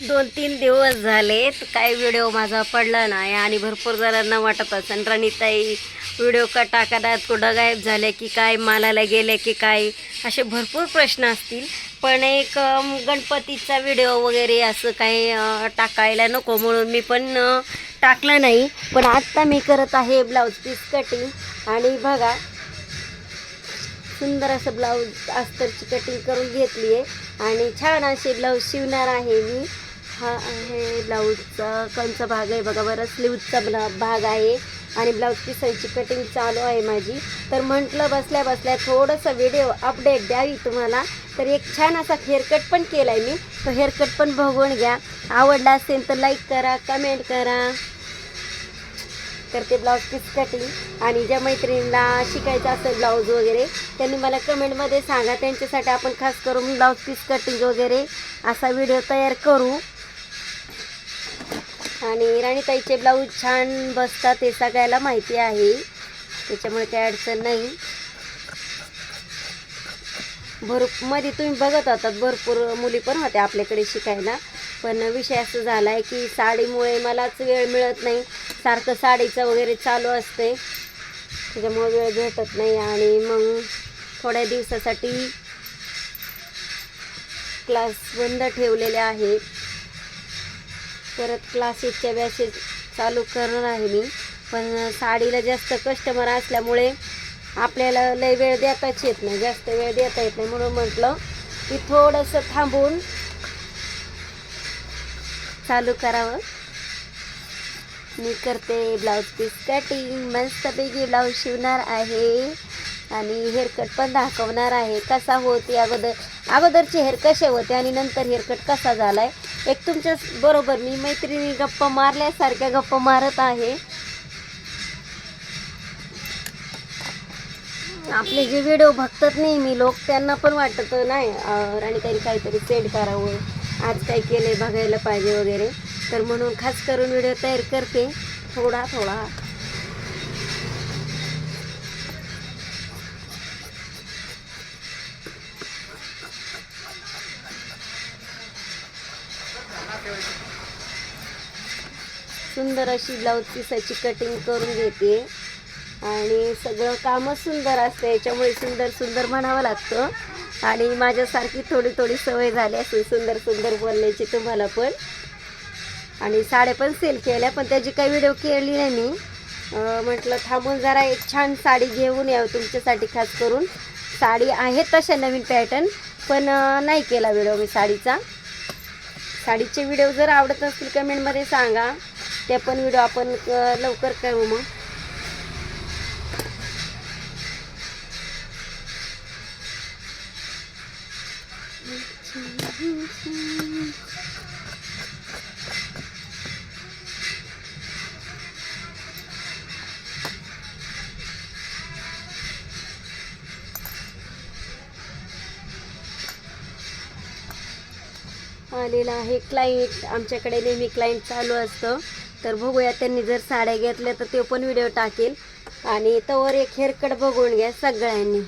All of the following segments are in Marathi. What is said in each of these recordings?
दोन तीन दिवस झाले काय काही व्हिडिओ माझा पडला नाही आणि भरपूर जणांना वाटत असेल रणिताई व्हिडिओ का टाकण्यात कुठं गायब झाले? की काय मालाला गेले की काय? असे भरपूर प्रश्न असतील. पण एक गणपतीचा व्हिडिओ वगैरे असं काही टाकायला नको म्हणून मी पण टाकला टाकलं नाही. पण आत्ता मी करत आहे ब्लाऊज पीस कटिंग. आणि बघा सुंदर असं ब्लाऊज अस्तरची कटिंग करून घेतली आहे आणि छान असे ब्लाऊज शिवणार आहे मी. हा आहे ब्लाऊजचा कंचा भाग आहे बघा बरं स्लीवचा ब्ला भाग आहे. आणि ब्लाऊज पिसायची कटिंग चालू आहे माझी. तर म्हटलं बसल्या बसल्या थोडंसं व्हिडिओ अपडेट द्यावी तुम्हाला. तर एक छान असा हेअरकट पण केला आहे मी. तो हेअरकट पण बघून घ्या. आवडला असेल तर लाईक करा कमेंट करा. तर ते ब्लाऊज पीस कटिंग आणि ज्या मैत्रिणीला शिकायचं असेल ब्लाऊज वगैरे त्यांनी मला कमेंटमध्ये सांगा. त्यांच्यासाठी आपण खास करून ब्लाऊज पीस कटिंग वगैरे असा व्हिडिओ तयार करू. आणि राणीताईचे ब्लाऊज छान बसतात हे सगळ्याला माहिती आहे. त्याच्यामुळे काही अडचण नाही. भरमध्ये तुम्ही बघत होतात भरपूर मुली पण होत्या आपल्याकडे शिकायला. पण विषय असं झाला आहे की साडीमुळे मलाच वेळ मिळत नाही. सारखं साडीचं वगैरे चालू असते. त्याच्यामुळे वेळ भेटत नाही आणि मग थोड्या दिवसासाठी क्लास बंद ठेवलेले आहेत. परत क्लासेसच्या बॅचेस चालू करणार आहे मी. पण साडीला जास्त कस्टमर असल्यामुळे आपल्याला लय वेळ देताच येत नाही. जास्त वेळ देता येत नाही म्हणून म्हटलं की थोडंसं थांबून चालू करावं. मी करते ब्लाऊज पीस कटिंग मस्तपैकी ब्लाऊज शिवणार आहे. आणि हेअरकट पण दाखवणार आहे. कसा होते अगोदर अगोदरचे हेअर कसे होते आणि नंतर हेअरकट कसा झाला आहे एक तुमच्या बरोबर मी मैत्रिणी गप्पा मारल्यासारख्या गप्पा मारत आहे. आपले जे व्हिडिओ बघतात नेहमी लोक त्यांना पण वाटत नाही राणीताई काहीतरी सेट करावं आज काय केलंय बघायला पाहिजे वगैरे. तर म्हणून खास करून व्हिडिओ तयार करते. थोडा थोडा. सुंदर अशी ब्लाऊज पिसाची कटिंग करून घेते. आणि सगळं कामच सुंदर असतं याच्यामुळे सुंदर सुंदर म्हणावं लागतं. आणि माझ्यासारखी थोडी थोडी सवय झाली असेल सुंदर सुंदर बोलण्याची तुम्हाला पण. आणि साड्या पण सेल केल्या पण त्याची काही व्हिडिओ केली नाही मी. म्हटलं थांबून जरा एक छान साडी घेऊन यावं तुमच्यासाठी खास करून. साडी आहेत तशा नवीन पॅटर्न पण नाही केला व्हिडिओ मी साडीचा. साडीचे व्हिडिओ जर आवडत असतील कमेंटमध्ये सांगा. ते पण व्हिडिओ आपण लवकर करू मग. आलेला आहे क्लायंट आमच्याकडे नेहमी क्लायंट चालू असतं. तर बघूया त्यांनी जर साड्या घेतल्या तर ते पण व्हिडिओ टाकेल. आणि तोवर एक हेअरकट बघून घ्या सगळ्यांनी.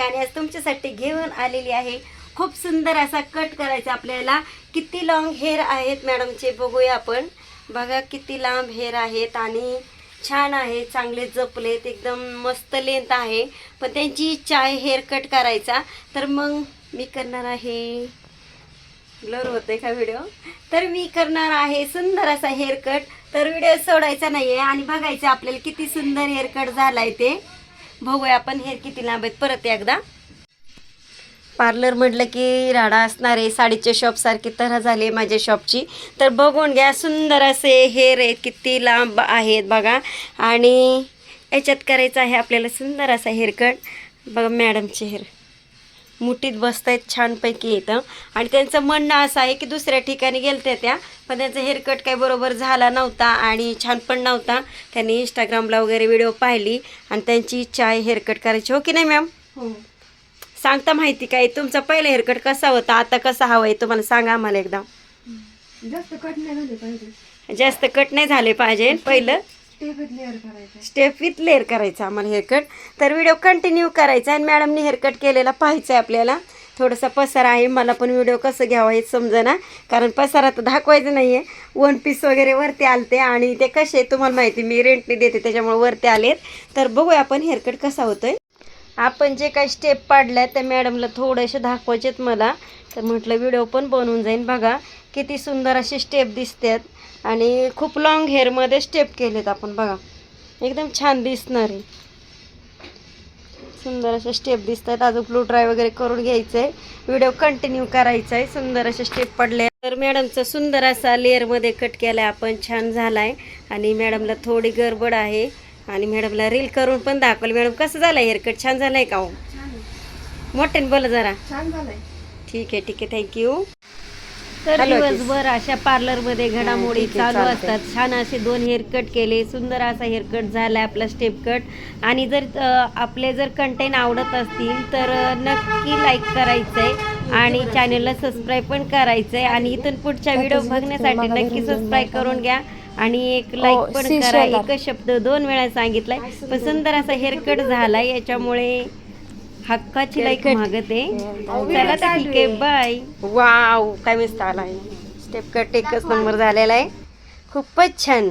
आणि आज तुमच्यासाठी घेऊन आलेली आहे. खूप सुंदर असा कट करायचा आपल्याला. किती लॉंग हेअर आहेत मॅडमचे बघूया आपण. बघा किती लांब हेअर आहेत आणि छान आहे चांगले जपलेत एकदम मस्त लेंथ आहे. पण त्यांची इच्छा आहे हेअर कट करायचा. तर मग मी करणार आहे. ब्लर होतंय का व्हिडिओ तर मी करणार आहे सुंदर असा हेअरकट तर व्हिडिओ सोडायचा नाही आहे आणि बघायचं आपल्याला किती सुंदर हेअरकट झाला झालाय ते. बघूया आपण हेअर किती लांब आहेत परत एकदा. पार्लर म्हटलं की राडा असणार आहे. साडीच्या शॉपसारखी तर झाली आहे माझ्या शॉपची तर बघून घ्या सुंदर असे हेअर आहेत किती लांब आहेत बघा. आणि याच्यात करायचं आहे आपल्याला सुंदर असा हेअर कट बघा मॅडमचे हेअर मुठीत बसतायत छानपैकी येतं आणि त्यांचं म्हणणं असं आहे की दुसऱ्या ठिकाणी गेलत्या त्या पण त्यांचा हेअरकट काही बरोबर झाला नव्हता आणि छान पण नव्हता. त्यांनी इंस्टाग्रामला वगैरे व्हिडिओ पाहिली आणि त्यांची इच्छा आहे हेअरकट करायची. हो की नाही मॅम हो. सांगता माहिती काय? तुमचा पहिला हेअरकट कसा होता? आता कसा हवा आहे? तुम्हाला सांगा आम्हाला एकदा. जास्त कट नाही झाले पाहिजे. जास्त कट नाही झाले पाहिजे. पहिलं स्टेप विथ लेअर करायचा आम्हाला हेअरकट तर व्हिडिओ कंटिन्यू करायचा आणि मॅडमनी हेअरकट केलेला पाहायचा आहे आपल्याला. थोडासा पसारा आहे मला पण व्हिडिओ कसं घ्यावा हे समजेना. कारण पसारा तर दाखवायचं नाही आहे वन पीस वगैरे वरती आलते आणि ते कसे तुम्हाला माहिती. मी रेंटने देते त्याच्यामुळे वरती आलेत. तर बघूया आपण हेअरकट कसा होतोय. आपण जे काही स्टेप पाडल्या त्या मॅडमला थोडेसे दाखवायचेत मला. तर म्हटलं व्हिडिओ पण बनवून जाईन. बघा किती सुंदर असे स्टेप दिसतात. आणि खूप लॉंग हेअरमध्ये स्टेप केलेत आपण बघा. एकदम छान दिसणार. आहे सुंदर असे स्टेप दिसतात अजून ब्लू ड्राय वगैरे करून घ्यायचं आहे व्हिडिओ कंटिन्यू करायचा आहे सुंदर असे स्टेप पडले. तर मॅडमचा सुंदर असा लेअरमध्ये कट केला आपण. छान झाला आहे आणि मॅडमला थोडी गडबड आहे. आणि मॅडमला रील करून पण दाखवलं. मॅडम कसं झालं हेअरकट छान झालं आहे का हो? आहे. मोठ्याने बोला जरा. छान झालंय. ठीक आहे ठीक आहे. थँक्यू तर दिवसभर अशा पार्लरमध्ये घडामोडी चालू. असतात. छान असे दोन हेअर कट केले. सुंदर असा हेअर कट झाला आपला स्टेप कट आणि जर आपले जर कंटेंट आवडत असतील तर नक्की लाईक करायचं आहे आणि चॅनलला सबस्क्राईब पण करायचं आहे आणि इथून पुढच्या व्हिडिओ बघण्यासाठी नक्की सबस्क्राईब करून घ्या. आणि एक लाईक पण सी करा. एकच शब्द दोन वेळा सांगितलाय. पण सुंदर. असा हेअर कट झालाय. याच्यामुळे हक्काची लाईक मागत. आहे चला तर ठीक आहे बाय वाव काय मस्त आला आहे स्टेप कट एकच नंबर झालेला आहे. खूपच छान.